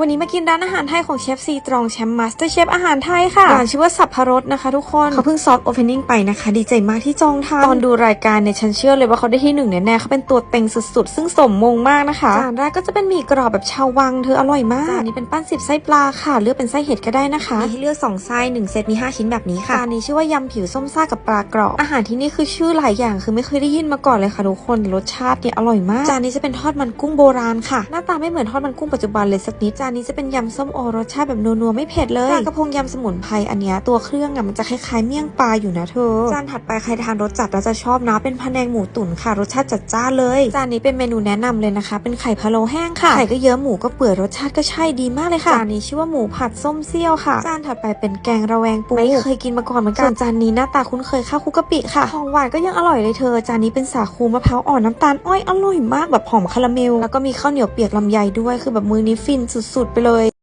วันนี้มากินร้านอาหารไทยของเชฟซีตรองแชมป์มาสเตอร์เชฟอาหารไทยค่ะร้านชื่อว่าสับพรสนะคะทุกคนเขาเพิ่งซอฟต์โอเพนนิ่งไปนะคะ ดีใจมากที่จองทานตอนดูรายการเนี่ยฉันเชื่อเลยว่าเขาได้ที่หนึ่งแน่ๆเขาเป็นตัวเต็งสุดๆ ซึ่งสมมงมากนะคะจานแรกก็จะเป็นหมี่กรอบแบบชาววังเธออร่อยมากจานนี้เป็นปั้นสิบไส้ปลาค่ะเลือกเป็นไส้เห็ดก็ได้นะคะมีให้เลือกสองไส้หนึ่งเซตมีห้าชิ้นแบบนี้ค่ะจานนี้ชื่อว่ายำผิวส้มซ่ากับปลากรอบอาหารที่นี่คือชื่อหลายอย่างคือไม่เคยได้ยินมาก่อนเลยค่ะทุกคนรสชาติเนี่ยอร่อยมากจานนี้จะเป็นทอดมันกุ้งโบราณค่ะหน้าตาไม่เหมือนทอดมันกุ้งปัจจุบันเลยสักนิดจานนี้จะเป็นยำส้มโอรสชาติแบบนัวๆไม่เผ็ดเลยปลากระพงยำสมุนไพรอันเนี้ยตัวเครื่องอะมันจะคล้ายๆเมี่ยงปลาอยู่นะเธอจานถัดไปใครทานรสจัดแล้วจะชอบนะเป็นพะแนงหมูตุ๋นค่ะรสชาติจัดจ้านเลยจานนี้เป็นเมนูแนะนำเลยนะคะ เป็นไข่พะโล้แห้งค่ะไข่ก็เยอะหมูก็เปื่อยรสชาติก็ใช่ดีมากเลยค่ะจานนี้ชื่อว่าหมูผัดส้มเซี่ยวค่ะจานถัดไปเป็นแกงระแวงปูไม่เคยกินมาก่อนเหมือนกันส่วนจานนี้หน้าตาคุ้นเคยข้าวคลุกกะปิค่ะของหวานก็ยังอร่อยเลยเธอจานนี้เป็นสาคูมะพร้าวอ่อนน้ำตาลอ้อยอร่อยมากแบบหอมคาราเมลแล้วก็มีข้าวเหนียวเปียกลำไยด้วยคือแบบมือนี้ฟินสุด ๆ ไปเลย